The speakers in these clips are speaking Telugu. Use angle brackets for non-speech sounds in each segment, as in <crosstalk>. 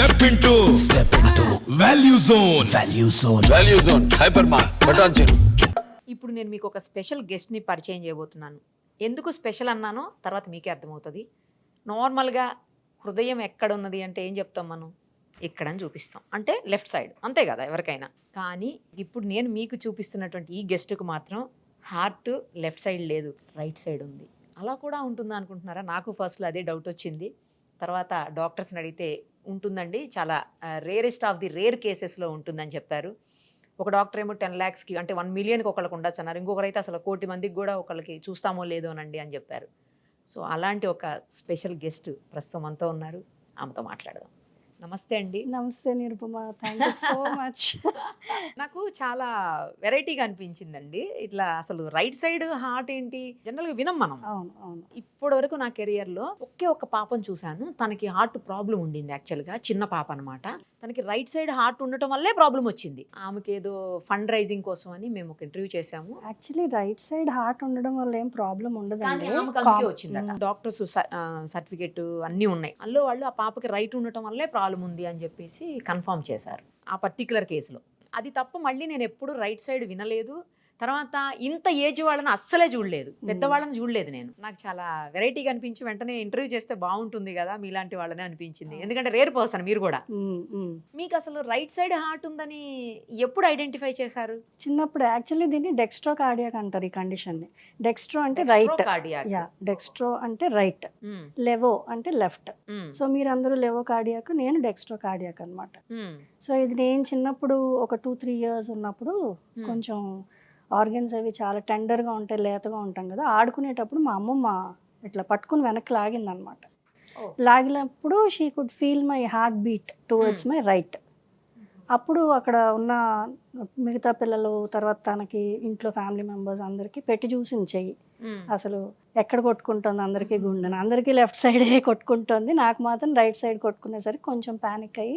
Step into step into value zone value zone value zone hyper mart బటాన్ చెరు ఇప్పుడు నేను మీకు ఒక స్పెషల్ గెస్ట్ని పరిచయం చేయబోతున్నాను. ఎందుకు స్పెషల్ అన్నానో తర్వాత మీకే అర్థమవుతుంది. నార్మల్గా హృదయం ఎక్కడ ఉన్నది అంటే ఏం చెప్తాం మనం? ఇక్కడ అని చూపిస్తాం. అంటే లెఫ్ట్ సైడ్ అంతే కదా ఎవరికైనా. కానీ ఇప్పుడు నేను మీకు చూపిస్తున్నటువంటి ఈ గెస్ట్కు మాత్రం హార్ట్ లెఫ్ట్ సైడ్ లేదు రైట్ సైడ్ ఉంది. అలా కూడా ఉంటుందా అనుకుంటున్నారా? నాకు ఫస్ట్లో అదే డౌట్ వచ్చింది. తర్వాత డాక్టర్స్ని అడిగితే ఉంటుందండి. చాలా రేరెస్ట్ ఆఫ్ ది రేర్ కేసెస్లో ఉంటుందని చెప్పారు. ఒక డాక్టర్ ఏమో టెన్ ల్యాక్స్కి అంటే వన్ మిలియన్కి ఒకళ్ళకి ఉండొచ్చు అన్నారు. ఇంకొకరైతే అసలు కోటి మందికి కూడా ఒకళ్ళకి చూస్తామో లేదోనండి అని చెప్పారు. సో అలాంటి ఒక స్పెషల్ గెస్ట్ ప్రస్తుతం మనతో ఉన్నారు. ఆమెతో మాట్లాడదాం. నమస్తే అండి. నమస్తే Nirupama thank you so much నాకు చాలా వెరైటీగా అనిపించిందండి. ఇట్లా అసలు రైట్ సైడ్ హార్ట్ ఏంటి జనరల్గా వినం మనం. అవును అవును. ఇప్పటి వరకు నా కెరియర్లో ఒకే ఒక్క పాపను చూశాను. తనకి హార్ట్ ప్రాబ్లం ఉండింది యాక్చువల్గా చిన్న పాప అనమాట తనకి రైట్ సైడ్ హార్ట్ ఉండటం వల్లే ప్రాబ్లం వచ్చింది. ఆమెకి ఏదో ఫండ్ రైజింగ్ కోసం అని మేము ఒక ఇంటర్వ్యూ చేశాము. యాక్చువల్లీ రైట్ సైడ్ హార్ట్ ఉండడం వల్ల ఏం ప్రాబ్లం కానీ ఉండదండి ఆమెకు అందుకే కామ్- వచ్చిందట మ్, డాక్టర్స్ సర్టిఫికెట్ అన్నీ ఉన్నాయి. అందులో వాళ్ళు ఆ పాపకి రైట్ ఉండటం వల్లే ప్రాబ్లం ఉంది అని చెప్పేసి కన్ఫర్మ్ చేశారు ఆ పర్టికులర్ కేసులో. అది తప్ప మళ్ళీ నేను ఎప్పుడు రైట్ సైడ్ వినలేదు. తర్వాత ఇంత ఏజ్ వాళ్ళని అస్సలే చూడలేదు. పెద్దవాళ్ళని చూడలేదు నేను. నాకు చాలా వెరైటీగా అనిపించి వెంటనే ఇంటర్వ్యూ చేస్తే బాగుంటుంది కదా మీలాంటి వాళ్ళనే అనిపించింది. ఎందుకంటే రేర్ పర్సన్ మీరు కూడా. మీకు అసలు రైట్ సైడ్ హార్ట్ ఉందని ఎప్పుడు ఐడెంటిఫై చేశారు? చిన్నప్పుడు యాక్చువల్లీ దీన్ని డెక్స్ట్రో కార్డియాక్ అంటారు ఈ కండిషన్ని డెక్స్ట్రో అంటే రైట్. యా డెక్స్ట్రో అంటే రైట్. లెవో అంటే లెఫ్ట్. సో మీరందరూ లెవో కార్డియాక్ నేను డెక్స్ట్రో కార్డియాక్ అన్నమాట. సో ఇది నేను చిన్నప్పుడు ఒక టూ త్రీ ఇయర్స్ ఉన్నప్పుడు కొంచెం ఆర్గన్స్ అవి చాలా టెండర్గా ఉంటాయి లేతగా ఉంటాం కదా. ఆడుకునేటప్పుడు మా అమ్మమ్మ ఇట్లా పట్టుకుని వెనక్కి లాగిందనమాట. లాగినప్పుడు she could feel my heart beat towards my right అప్పుడు అక్కడ ఉన్న మిగతా పిల్లలు తర్వాత తనకి ఇంట్లో ఫ్యామిలీ మెంబర్స్ అందరికీ పెట్టి చూసింది చెయ్యి. అసలు ఎక్కడ కొట్టుకుంటుంది అందరికీ గుండెని? అందరికీ లెఫ్ట్ సైడే <laughs> కొట్టుకుంటుంది. నాకు మాత్రం రైట్ సైడ్ కొట్టుకునేసరికి కొంచెం ప్యానిక్ అయ్యి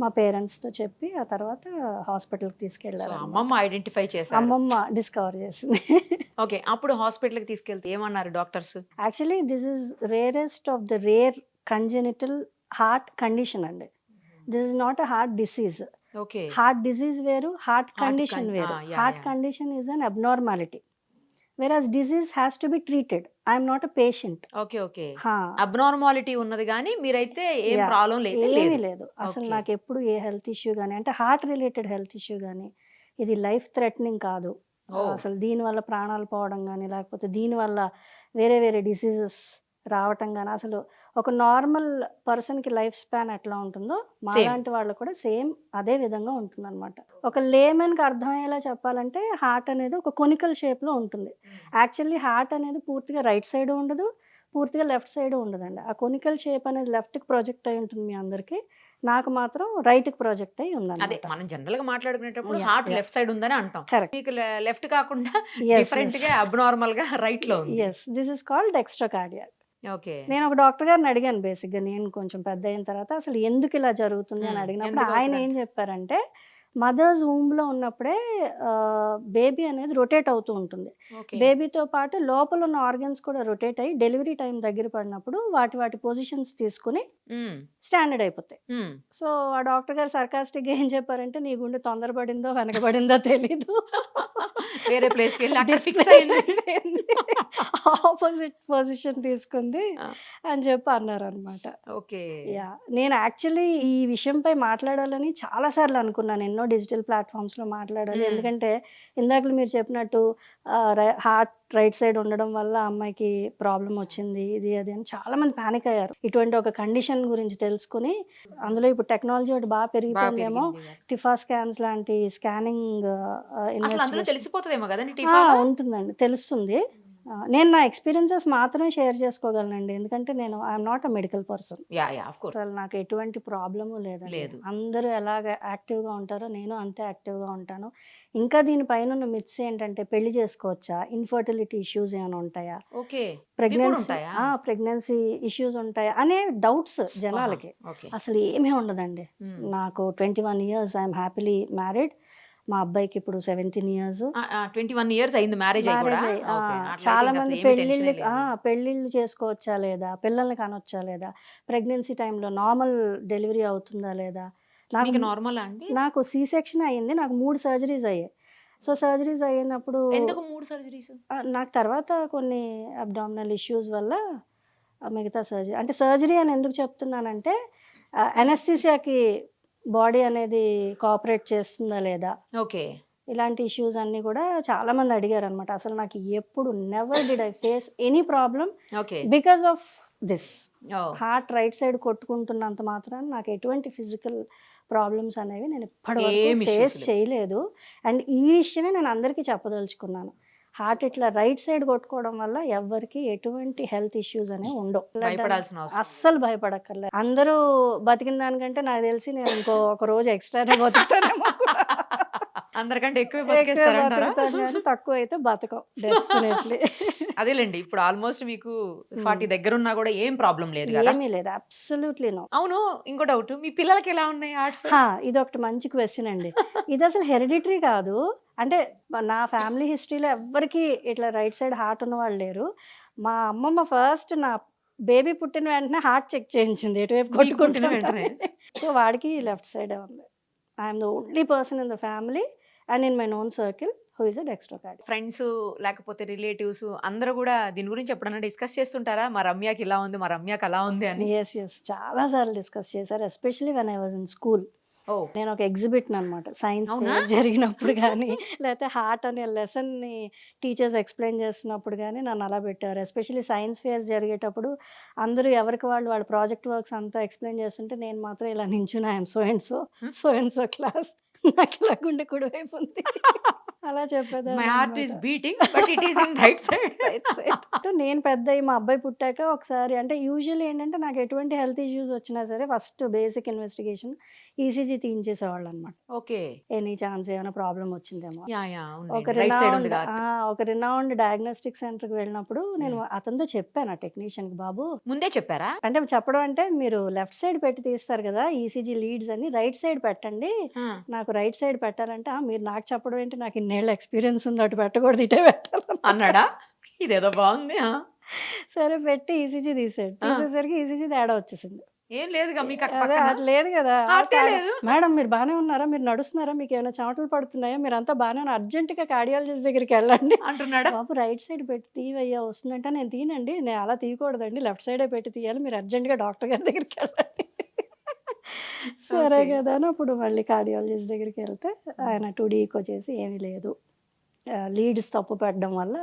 మా పేరెంట్స్తో చెప్పి ఆ తర్వాత హాస్పిటల్కి తీసుకెళ్ళారు అమ్మమ్మ ఐడెంటిఫై చేశారు. అమ్మమ్మ డిస్కవర్ చేసింది. <laughs> ఓకే అప్పుడు హాస్పిటల్కి తీసుకెళ్తే ఏమన్నారు doctors actually this is rarest of the rare congenital heart condition అండి. This is not a heart disease okay. Heart disease వేరు హార్ట్ కండిషన్ వేరు. Heart. Condition is an abnormality whereas disease has to be treated I'm not a patient okay okay abnormality ఉన్నది కానీ మీరైతే ఏం. ప్రాబ్లం లేదు ఏమీ లేదు. అసలు. నాకు ఎప్పుడు ఏ హెల్త్ ఇష్యూ కానీ అంటే హార్ట్ రిలేటెడ్ హెల్త్ ఇష్యూ కానీ ఇది లైఫ్ థ్రెటనింగ్ కాదు. అసలు దీనివల్ల ప్రాణాలు పోవడం కానీ లేకపోతే దీనివల్ల వేరే వేరే డిసీజెస్ రావటం కానీ అసలు ఒక నార్మల్ పర్సన్కి లైఫ్ స్పాన్ ఎట్లా ఉంటుందో మాలాంటి వాళ్ళు కూడా సేమ్ అదే విధంగా ఉంటుంది అనమాట ఒక లేమెన్కి అర్థమయ్యేలా చెప్పాలంటే హార్ట్ అనేది ఒక కొనికల్ షేప్లో ఉంటుంది. యాక్చువల్లీ హార్ట్ అనేది పూర్తిగా రైట్ సైడ్ ఉండదు పూర్తిగా లెఫ్ట్ సైడ్ ఉండదండి. ఆ కొనికల్ షేప్ అనేది లెఫ్ట్కి ప్రొజెక్ట్ అయి ఉంటుంది మీ అందరికీ నాకు మాత్రం రైట్కి ప్రొజెక్ట్ అయి అదే ఉందన్నమాట మనం జనరల్గా మాట్లాడుకునేటప్పుడు హార్ట్. లెఫ్ట్ సైడ్ ఉందని అంటాం. మీకు లెఫ్ట్ కాకుండా డిఫరెంట్. గా అబ్నార్మల్గా రైట్లో ఉంది. Yes this is called extra cardiac okay. నేను ఒక డాక్టర్ గారిని అడిగాను బేసిక్గా. నేను కొంచెం పెద్ద అయిన తర్వాత అసలు ఎందుకు ఇలా జరుగుతుంది అని అడిగినప్పుడు ఆయన ఏం చెప్పారంటే మదర్స్లో ఉన్నప్పుడే బేబీ అనేది రొటేట్ అవుతూ ఉంటుంది. బేబీతో పాటు లోపల ఉన్న ఆర్గన్స్ కూడా రొటేట్ అయ్యి డెలివరీ టైం దగ్గర పడినప్పుడు వాటి వాటి పొజిషన్స్ తీసుకుని స్టాండర్డ్ అయిపోతాయి. సో ఆ డాక్టర్ గారు సర్కాస్టిక్గా ఏం చెప్పారంటే నీ గుండె తొందరపడిందో వెనకబడిందో తెలీదు. వేరే ప్లేస్కి వెళ్ళి <laughs> ఆపోజిట్ పొజిషన్ తీసుకుంది. అని చెప్పి అన్నారు అనమాట ఓకే. యా. నేను యాక్చువల్లీ ఈ విషయంపై మాట్లాడాలని చాలా సార్లు అనుకున్నాను. ఎన్నో డిజిటల్ ప్లాట్ఫామ్స్లో మాట్లాడాలి. ఎందుకంటే ఇందాక మీరు చెప్పినట్టు హార్ట్ రైట్ సైడ్ ఉండడం వల్ల అమ్మాయికి ప్రాబ్లం వచ్చింది ఇది అది అని చాలా మంది పానిక్ అయ్యారు. ఇటువంటి ఒక కండిషన్ గురించి తెలుసుకుని అందులో ఇప్పుడు టెక్నాలజీ ఒకటి బాగా పెరిగిపోయిందేమో. టిఫా స్కాన్స్ లాంటి స్కానింగ్ ఉంటుందండి. తెలుస్తుంది. నేను నా ఎక్స్పీరియన్సెస్ మాత్రమే షేర్ చేసుకోగలనండి. ఎందుకంటే నేను I'm not a medical person yeah yeah of course అసలు నాకు ఎటువంటి ప్రాబ్లము లేదండి. లేదు. అందరూ ఎలాగ యాక్టివ్గా ఉంటారో నేను అంతే యాక్టివ్గా ఉంటాను. ఇంకా దీనిపైన ఉన్న మిత్స్ ఏంటంటే పెళ్ళి చేసుకోవచ్చా? ఇన్ఫర్టిలిటీ ఇష్యూస్ ఏమైనా ఉంటాయా? ఓకే. ప్రెగ్నెన్సీ? ప్రెగ్నెన్సీ ఇష్యూస్ ఉంటాయా? అనే డౌట్స్ జనాలకి. అసలు ఏమీ ఉండదండి. నాకు twenty one years I'm happily married మా అబ్బాయికి ఇప్పుడు seventeen years. Twenty one years అయింది మ్యారేజ్ చాలా మంది పెళ్ళిళ్ళు. పెళ్ళిళ్ళు చేసుకోవచ్చా లేదా? పిల్లల్ని కనొచ్చా లేదా? ప్రెగ్నెన్సీ టైంలో నార్మల్ డెలివరీ అవుతుందా లేదా? నాకు నార్మల్ అండి? నాకు సి సెక్షన్ అయ్యింది నాకు మూడు సర్జరీస్ అయ్యాయి. సో సర్జరీస్ అయినప్పుడు ఎందుకు మూడు సర్జరీస్ నాకు తర్వాత కొన్ని అబ్డామినల్ ఇష్యూస్ వల్ల మిగతా సర్జరీ అంటే సర్జరీ అని ఎందుకు చెప్తున్నానంటే అనస్థీసియాకి బాడీ అనేది కోఆపరేట్ చేస్తుందా లేదా? ఓకే. ఇలాంటి ఇష్యూస్ అన్నీ కూడా చాలా మంది అడిగారు అనమాట అసలు నాకు ఎప్పుడు never did I face any problem okay. Because of this. Heart right side కొట్టుకుంటున్నంత మాత్రాన నాకు ఎటువంటి ఫిజికల్ ప్రాబ్లమ్స్ అనేవి నేను issues ఫేస్. చేయలేదు. అండ్ ఈ విషయమే నేను అందరికీ చెప్పదలుచుకున్నాను. హార్ట్ ఇట్లా రైట్ సైడ్ కొట్టుకోవడం వల్ల ఎవరికి ఎటువంటి హెల్త్ ఇష్యూస్ అనేవి ఉండవు. అస్సలు భయపడక్కర్లేదు. అందరూ బతికిన దానికంటే నాకు తెలిసి నేను ఇంకో ఒక రోజు ఎక్స్ట్రానే బతుకుతానేమో అందరికంటే ఎక్కువ తక్కువ అయితే బతకం డెఫినెట్లీ. అదేలేండి ఇప్పుడు ఆల్మోస్ట్ మీకు ఫార్టీ దగ్గర ఉన్నా కూడా ఏం ప్రాబ్లం లేదు ఏమీ లేదు అబ్సల్యూట్లీ నో. అవును ఇంకో డౌట్ మీ పిల్లలకి ఎలా ఉన్నాయి ఆర్ట్స్? ఇది ఒకటి మంచి క్వశ్చన్ అండి. ఇది అసలు హెరిడిటరీ కాదు అంటే నా ఫ్యామిలీ హిస్టరీలో ఎవ్వరికి ఇట్లా రైట్ సైడ్ హార్ట్ ఉన్న వాళ్ళు లేరు. మా అమ్మమ్మ ఫస్ట్ నా బేబీ పుట్టిన వెంటనే హార్ట్ చెక్ చేయించింది ఎటువైపు కొట్టుకుంటున్నా వెంటనే? సో వాడికి లెఫ్ట్ సైడే ఉంది. I'm the only person in the family and in my known circle who is friends లేకపోతే రిలేటివ్స్ అందరూ కూడా దీని గురించి ఎప్పుడైనా డిస్కస్ చేస్తుంటారా? మా రమ్యకి ఇలా ఉంది మా రమ్యకి అలా ఉంది అని? ఎస్ ఎస్ చాలా సార్లు డిస్కస్ చేశారు especially when I was in school ఓ. నేను ఒక ఎగ్జిబిట్ అనమాట సైన్స్? <laughs> జరిగినప్పుడు కానీ లేకపోతే హార్ట్ అనే లెసన్ని టీచర్స్ ఎక్స్ప్లెయిన్ చేస్తున్నప్పుడు కానీ నన్ను అలా పెట్టారు ఎస్పెషల్లీ సైన్స్ ఫేర్ జరిగేటప్పుడు అందరూ ఎవరికి వాళ్ళు వాళ్ళ ప్రాజెక్ట్ వర్క్స్ అంతా ఎక్స్ప్లెయిన్ చేస్తుంటే నేను మాత్రం ఇలా నించున్నా I'm so and so. So and so class. నాకు ఇలా గుండె కుడి వైపు ఉంది. <laughs> అలా చెప్పేదాన్ని మై హార్ట్ అన్నమాట. Is beating but it is in right side నేను పెద్ద మా అబ్బాయి పుట్టాక ఒకసారి అంటే యూజువల్లీ ఏంటంటే నాకు ఎటువంటి హెల్త్ ఇష్యూస్ వచ్చినా సరే ఫస్ట్ బేసిక్ ఇన్వెస్టిగేషన్ ఈసీజీ తీయించేసేవాళ్ళు అనమాట ఓకే. ఎనీ ఛాన్స్ ఏమైనా ప్రాబ్లం వచ్చిందేమో. ఒక రైట్ సైడ్ ఉంది రినౌండ్ ఒక రినౌండ్ డయాగ్నోస్టిక్ సెంటర్కి వెళ్ళినప్పుడు నేను అతనితో చెప్పాను ఆ టెక్నీషియన్కి బాబు ముందే చెప్పారా? అంటే చెప్పడం అంటే మీరు లెఫ్ట్ సైడ్ పెట్టి తీస్తారు కదా ఈసీజీ లీడ్స్ అని రైట్ సైడ్ పెట్టండి. నాకు రైట్ సైడ్ పెట్టాలంటే "ఆ, మీరు నాకు చెప్పడం ఏంటి? నాకు ఇన్నేళ్ళ ఎక్స్పీరియన్స్ ఉంది అటు పెట్టకూడదు ఇటే పెట్టాలి అన్నాడా? ఇదేదో బాగుంది. సరే పెట్టి ఈసీజీ తీసాడు. తీసేసరికి ఈసీజీ తేడా వచ్చేసింది. ఏం లేదుగా మీకు లేదు కదా. మేడం మీరు బాగానే ఉన్నారా? మీరు నడుస్తున్నారా? మీకు ఏమైనా చెమటలు పడుతున్నాయా? మీరు అంతా బాగానే ఉన్నారు. అర్జెంటుగా కార్డియాలజిస్ట్ దగ్గరికి వెళ్ళండి. అంటున్నాడా? బాబు రైట్ సైడ్ పెట్టి తీవయ్యా వస్తుందంటే. నేను తీనండి నేను అలా తీయకూడదండి. లెఫ్ట్ సైడే పెట్టి తీయాలి. మీరు అర్జెంటుగా డాక్టర్ గారి దగ్గరికి వెళ్ళండి. సరే. కదా అని అప్పుడు మళ్ళీ కార్డియాలజిస్ట్ దగ్గరికి వెళ్తే ఆయన టూ డీకి వచ్చేసి ఏమీ లేదు. లీడ్స్ తప్పు పెట్టడం వల్ల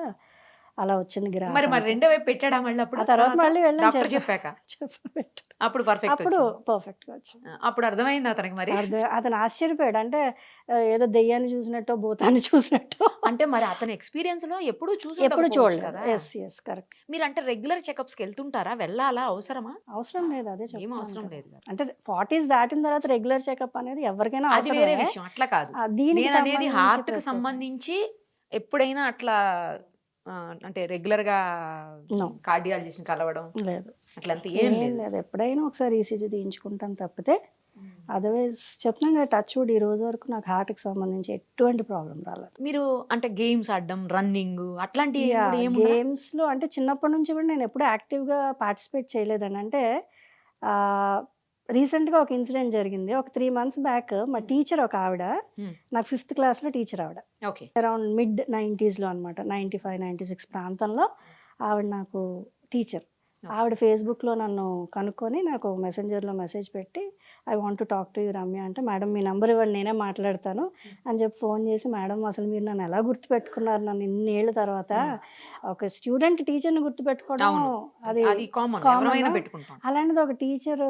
అలా వచ్చింది గ్రాఫ్ మరి మరి రెండో వైపు పెట్టాడా మళ్ళీ అప్పుడు? ఆ తర్వాత మళ్ళీ డాక్టర్ చెప్పా- చెప్పాక. <laughs> అప్పుడు పర్ఫెక్ట్ అప్పుడు పర్ఫెక్ట్గా వచ్చింది. అప్పుడు అర్థమైంది అతనికి మరి? అతను ఆశ్చర్యపోయాడు. అంటే ఏదో దెయ్యాన్ని చూసినట్టు భూతాన్ని చూసినట్టు. అంటే మరి అతని ఎక్స్పీరియన్స్లో ఎప్పుడు చూసి ఎప్పుడు చూడలేదు. కదా? ఎస్ ఎస్ కరెక్ట్ మీరు అంటే రెగ్యులర్ చెకప్స్కి వెళ్తుంటారా? వెళ్ళాలా? అవసరమా? అవసరం లేదు అదే ఏం అవసరం. లేదు. అంటే ఫార్టీస్ దాటిన తర్వాత రెగ్యులర్ చెకప్ అనేది ఎవరికైనా అది వేరే. విషయం అట్లా కాదు. నేను అనేది హార్ట్కి సంబంధించి ఎప్పుడైనా అట్లా అంటే రెగ్యులర్గా No. కార్డియాలజిస్ట్ కలవడం లేదు. అట్లంతా ఏం లేదు. ఎప్పుడైనా ఒకసారి ఈసీజీ తీయించుకుంటాను తప్పితే అదర్వైజ్ చెప్తున్నాం కదా టచ్ వుడ్ ఈ రోజు వరకు నాకు heart కి సంబంధించి ఎటువంటి ప్రాబ్లం రాలేదు. మీరు అంటే గేమ్స్ ఆడడం రన్నింగ్ అట్లాంటి గేమ్స్లో అంటే చిన్నప్పటి నుంచి కూడా నేను ఎప్పుడు యాక్టివ్గా పార్టిసిపేట్ చేయలేదండి. అంటే రీసెంట్గా ఒక ఇన్సిడెంట్ జరిగింది. ఒక త్రీ మంత్స్ బ్యాక్ మా టీచర్ ఒక ఆవిడ. నాకు ఫిఫ్త్ క్లాస్లో టీచర్ ఆవిడ. ఓకే. అరౌండ్ మిడ్ నైంటీస్లో అనమాట నైంటీ ఫైవ్ నైంటీ సిక్స్ ప్రాంతంలో ఆవిడ నాకు టీచర్. ఆవిడ ఫేస్బుక్లో నన్ను కనుక్కొని నాకు మెసెంజర్లో మెసేజ్ పెట్టి I want to talk to you Ramya అంటే మేడం మీ నెంబర్ ఇవ్వండి నేనే మాట్లాడతాను అని చెప్పి ఫోన్ చేసి మేడం అసలు మీరు నన్ను ఎలా గుర్తుపెట్టుకున్నారు? నన్ను ఇన్నేళ్ళ తర్వాత ఒక స్టూడెంట్ టీచర్ని గుర్తుపెట్టుకోవడం. అది అలాంటిది ఒక టీచర్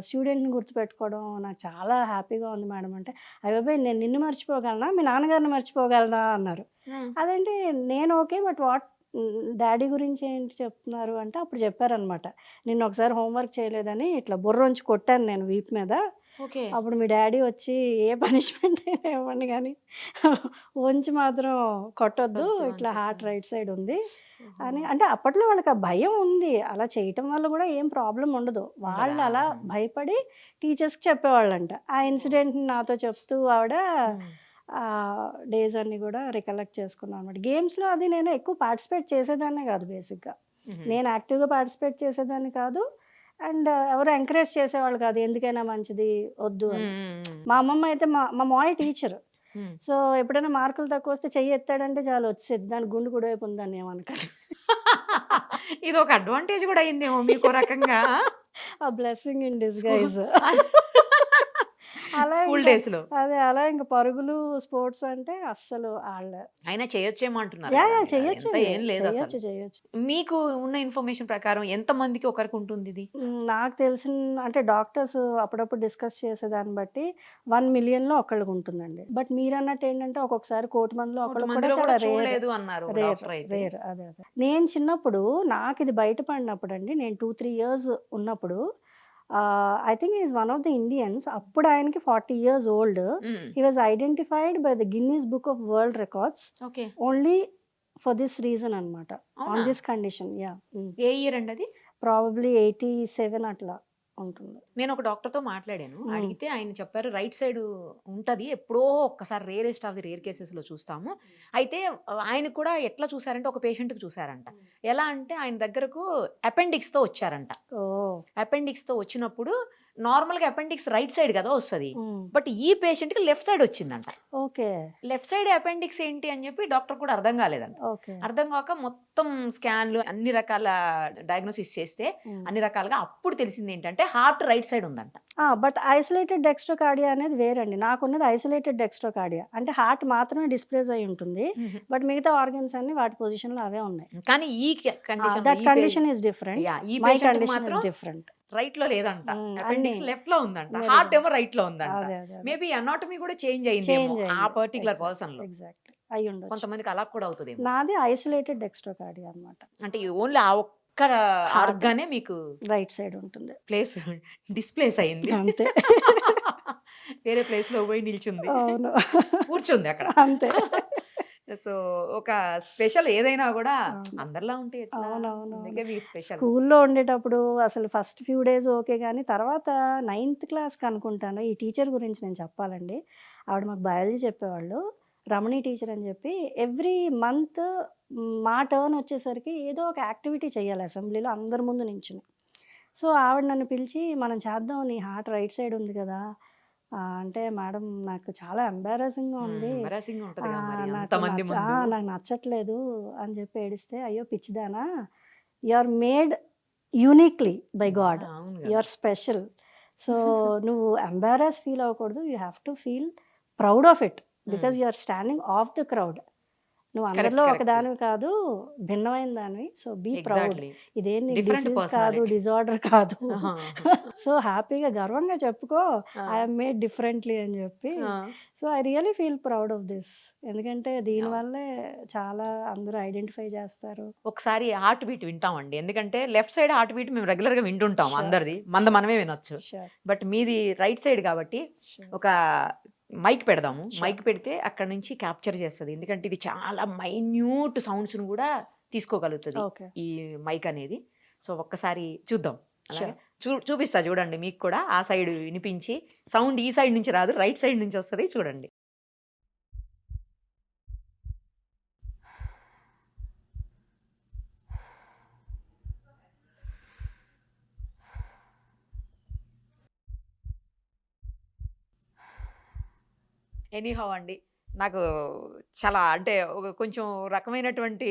స్టూడెంట్ని గుర్తుపెట్టుకోవడం నాకు చాలా హ్యాపీగా ఉంది మేడం అంటే అయ్యబాయ్ నేను నిన్ను మర్చిపోగలనా? మీ నాన్నగారిని మర్చిపోగలనా? అన్నారు. అదేంటి నేను ఓకే బట్ వాట్ డాడీ గురించి ఏంటి చెప్తున్నారు అంటే అప్పుడు చెప్పారనమాట. నిన్న ఒకసారి హోంవర్క్ చేయలేదని ఇట్లా బుర్రోంచి కొట్టాను నేను వీప్ మీద. అప్పుడు మీ డాడీ వచ్చి ఏ పనిష్మెంట్ ఇవ్వండి కానీ వంచి మాత్రం కొట్టొద్దు. ఇట్లా హార్ట్. రైట్ సైడ్ ఉంది అని అంటే అప్పట్లో వాళ్ళకి ఆ భయం ఉంది. అలా చేయటం వల్ల కూడా ఏం ప్రాబ్లం ఉండదు. వాళ్ళు? అలా భయపడి టీచర్స్కి చెప్పేవాళ్ళంట. ఆ ఇన్సిడెంట్ నాతో చెప్తూ ఆవిడ డేస్ అన్ని కూడా రికలెక్ట్ చేసుకున్నాను అనమాట గేమ్స్లో అది నేను ఎక్కువ పార్టిసిపేట్ చేసేదాన్నే కాదు బేసిక్గా. నేను యాక్టివ్గా పార్టిసిపేట్ చేసేదాన్ని కాదు. అండ్ ఎవరు ఎంకరేజ్ చేసేవాళ్ళు కాదు ఎందుకైనా మంచిది వద్దు అని. మా అమ్మమ్మ అయితే మా మా మాయ టీచర్. సో ఎప్పుడైనా మార్కులు తక్కువ వస్తే చెయ్యి ఎత్తాడంటే చాలు వచ్చేది. దాని గుండు కూడా వైపు ఉందని ఏమనక ఇది ఒక అడ్వాంటేజ్ కూడా అయిందేమో మీకు రకంగా. <laughs> ఆ బ్లెస్సింగ్ ఇన్ డిస్గైజ్ స్కూల్ డేస్లో అదే అలా ఇంకా పరుగులు స్పోర్ట్స్ అంటే అస్సలు వాళ్ళ అయినా చేయొచ్చేమో అంటున్నారు యా కదా యా మీరు. చెయ్యొచ్చు ఎంత ఏం లేదు చెయ్యొచ్చు అసలు మీకు ఉన్న ఇన్ఫర్మేషన్ ప్రకారం ఎంత మందికి ఒకరికి ఉంటుంది ఇది? మ్, నాకు తెలిసిన అంటే డాక్టర్స్ అప్పుడప్పుడు డిస్కస్ చేసేదాన్ని బట్టి వన్ మిలియన్లో ఒకళ్ళకి ఉంటుందండి. బట్ మీరు అన్నట్టు ఏంటంటే ఒక్కొక్కసారి కోటి మందిలో ఒకళ్ళు కూడా చూడలేదు అన్నారు రేర్ డాక్టర్ అయితే. రేర్ అదే అదే. నేను చిన్నప్పుడు నాకు ఇది బయటపడినప్పుడు అండి నేను టూ త్రీ ఇయర్స్ ఉన్నప్పుడు I think is one of the Indians అప్పుడు ఆయనకి forty years old he was identified by the Guinness book of world records only for this reason అనమాట on this condition yeah a year అండి అది? ప్రాబబ్లీ ఎయిటీ సెవెన్ అట్లా. ఉంటుంది. నేను ఒక డాక్టర్తో మాట్లాడాను. అడిగితే ఆయన చెప్పారు రైట్ సైడ్ ఉంటది. ఎప్పుడో ఒక్కసారి రేరెస్ట్ ఆఫ్ ది రేర్ కేసెస్లో చూస్తాము అయితే ఆయన కూడా ఎట్లా చూసారంటే ఒక పేషెంట్కి చూసారంట ఎలా అంటే ఆయన దగ్గరకు అపెండిక్స్తో వచ్చారంట. ఓ అపెండిక్స్తో వచ్చినప్పుడు నార్మల్గా అపెండిక్స్ రైట్ సైడ్ కదా వస్తుంది. బట్ ఈ పేషెంట్కి లెఫ్ట్ సైడ్ వచ్చిందంట. ఓకే. లెఫ్ట్ సైడ్ అపెండిక్స్ ఏంటి అని చెప్పి డాక్టర్ కూడా అర్థం కాలేదంట. అర్థం కాక మొత్తం స్కాన్లు అన్ని రకాల డయాగ్నోసిస్ చేస్తే అన్ని రకాలుగా అప్పుడు తెలిసింది ఏంటంటే హార్ట్ రైట్ సైడ్ ఉందంట. బట్ ఐసోలేటెడ్ డెక్స్ట్రోకార్డియా అనేది వేరండి. నాకున్నది ఐసోలేటెడ్ డెక్స్ట్రోకార్డియా. అంటే హార్ట్ మాత్రమే డిస్ప్లేస్ అయి ఉంటుంది. బట్ మిగతా ఆర్గన్స్ అన్ని వాటి పొజిషన్లో అవే ఉన్నాయి. కానీ ఈ కండిషన్ కండిషన్ ఇస్ డిఫరెంట్. ఈ మై పేషెంట్ కండిషన్ డిఫరెంట్. రైట్లో లేదంట అపెండిక్స్. లెఫ్ట్లో ఉందంట హార్ట్. ఏమో రైట్లో ఉందంట మేబీ అనాటమీ కూడా చేంజ్ అయింది. ఆ పర్టికులర్ పర్సన్లో. అయి కొంతమందికి అలా కూడా అవుతుంది నాది ఐసోలేటెడ్ డెక్స్ట్రోకార్డియా అన్నమాట. అంటే ఓన్లీ ఆ ఒక్క ఆర్గానే మీకు రైట్ సైడ్ ఉంటుంది. ప్లేస్ డిస్ప్లేస్ అయింది. అంతే. వేరే ప్లేస్లో పోయి నిల్చుంది. కూర్చుంది అక్కడ. అంతే. సో ఒక స్పెషల్ ఏదైనా కూడా. అందరిలా ఉంటే? అవునవును. స్పెషల్ స్కూల్లో ఉండేటప్పుడు అసలు ఫస్ట్ ఫ్యూ డేస్ ఓకే కానీ తర్వాత నైన్త్ క్లాస్కి అనుకుంటాను ఈ టీచర్ గురించి నేను చెప్పాలండి ఆవిడ మాకు బయాలజీ చెప్పేవాళ్ళు రమణి టీచర్ అని చెప్పి ఎవ్రీ మంత్ మా టర్న్ వచ్చేసరికి ఏదో ఒక యాక్టివిటీ చేయాలి అసెంబ్లీలో అందరి ముందు నించుని సో ఆవిడ నన్ను పిలిచి మనం చేద్దాం నీ హార్ట్ రైట్ సైడ్ ఉంది కదా అంటే మేడం నాకు చాలా ఎంబారసింగ్గా ఉంది. ఎంబారాసింగ్ ఆ, మరి నాకు నచ్చట్లేదు అని చెప్పి ఏడిస్తే అయ్యో పిచ్చిదానా you are made uniquely by God you. Are special so నువ్వు ఎంబారస్ ఫీల్ అవ్వకూడదు. You have to feel proud of it because you are standing of the crowd నువ్వు అందరిలో ఒక. దానివి కాదు భిన్నమైన దానివి సో బీ ప్రౌడ్. ఇదేం కాదు. డిజార్డర్ కాదు. <laughs> సో హ్యాపీగా గర్వంగా చెప్పుకో. ఐఎమ్ మేడ్ డిఫరెంట్లీ అని చెప్పి. So I really feel proud of this ఎందుకంటే దీనివల్లే చాలా అందరూ ఐడెంటిఫై చేస్తారు ఒకసారి హార్ట్ బీట్ వింటామండి ఎందుకంటే లెఫ్ట్ సైడ్ హార్ట్ బీట్ మేము రెగ్యులర్గా వింటుంటాం. అందరిది మంద మనమే వినొచ్చు బట్ మీది రైట్ సైడ్ కాబట్టి. ఒక మైక్ పెడదాము. మైక్ పెడితే అక్కడ నుంచి క్యాప్చర్ చేస్తుంది. ఎందుకంటే ఇది చాలా మైన్యూట్ సౌండ్స్ను కూడా తీసుకోగలుగుతుంది ఈ మైక్ అనేది. సో ఒక్కసారి చూద్దాం. చూ చూపిస్తా చూడండి మీకు కూడా. ఆ సైడ్ వినిపించి సౌండ్ ఈ సైడ్ నుంచి రాదు రైట్ సైడ్ నుంచి వస్తుంది. చూడండి. ఎనీహౌ అండి. నాకు చాలా అంటే ఒక కొంచెం రకమైనటువంటి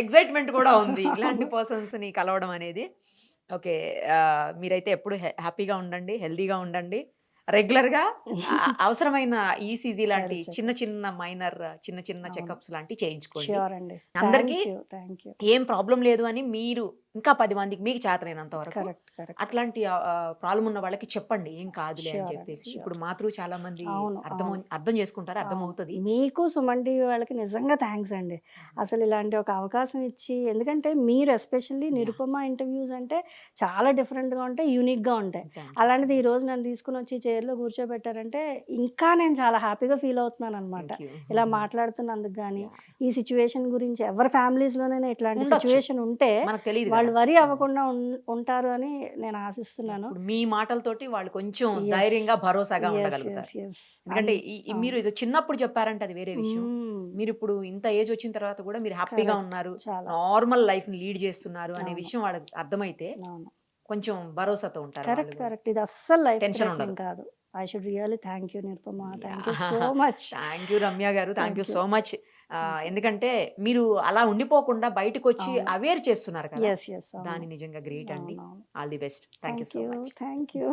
ఎగ్జైట్మెంట్ కూడా ఉంది ఇలాంటి పర్సన్స్ని కలవడం అనేది. ఓకే. మీరైతే ఎప్పుడు హ్యాపీగా ఉండండి హెల్దీగా ఉండండి. రెగ్యులర్గా అవసరమైన ఈసీజీ <laughs> లాంటి చిన్న చిన్న మైనర్ చిన్న చిన్న. చెకప్స్ లాంటి చేయించుకోండి. అందరికీ ఏం ప్రాబ్లం లేదు అని మీరు ఇంకా పది మందికి మీకు చేతనైనంత వరకు అట్లాంటి ప్రాబ్లం ఉన్న వాళ్ళకి చెప్పండి ఏం కాదులే అని చెప్పేసి. ఇప్పుడు మాతృ చాలా మంది అర్థం. అర్థం చేసుకుంటారు అర్థం. అవుతుంది. మీకు టీవీ వాళ్ళకి నిజంగా థ్యాంక్స్ అండి. అసలు ఇలాంటి ఒక అవకాశం ఇచ్చి ఎందుకంటే మీరు ఎస్పెషల్లీ నిరుపమ ఇంటర్వ్యూస్ అంటే చాలా డిఫరెంట్గా ఉంటాయి యూనిక్గా ఉంటాయి. అలాంటిది ఈ రోజు నన్ను తీసుకుని వచ్చి చైర్లో కూర్చోబెట్టారంటే ఇంకా నేను చాలా హ్యాపీగా ఫీల్ అవుతున్నాను అనమాట ఇలా <laughs> మాట్లాడుతున్నందుకు కానీ ఈ సిచ్యువేషన్ గురించి ఎవరి ఫ్యామిలీస్ లోనైనా ఇట్లాంటి. సిచ్యువేషన్ ఉంటే మనకు తెలియదు వాళ్ళు వరి అవ్వకుండా ఉంటారు అని నేను ఆశిస్తున్నాను మీ మాటలతోటి వాళ్ళు కొంచెం. ధైర్యంగా భరోసాగా ఉండగలుగుతారు. ఎందుకంటే. మీరు ఇది చిన్నప్పుడు చెప్పారంటే అది వేరే విషయం. మీరు ఇప్పుడు ఇంత ఏజ్ వచ్చిన తర్వాత కూడా మీరు హ్యాపీగా. ఉన్నారు నార్మల్ లైఫ్ని లీడ్ చేస్తున్నారు అనే. విషయం వాళ్ళకి అర్థమైతే కొంచెం భరోసాతో ఉంటారు కరెక్ట్. కరెక్ట్ ఇది అస్సలు లైఫ్ థ్రెటనింగ్ ఉండదు. కాదు I should really thank you Nirupama thank you. So much thank you Ramya garu thank you. So much. ఎందుకంటే మీరు అలా ఉండిపోకుండా బయటకు వచ్చి. అవేర్ చేస్తున్నారు కదా. దాని నిజంగా గ్రేట్ అండి. All the best thank you so much thank you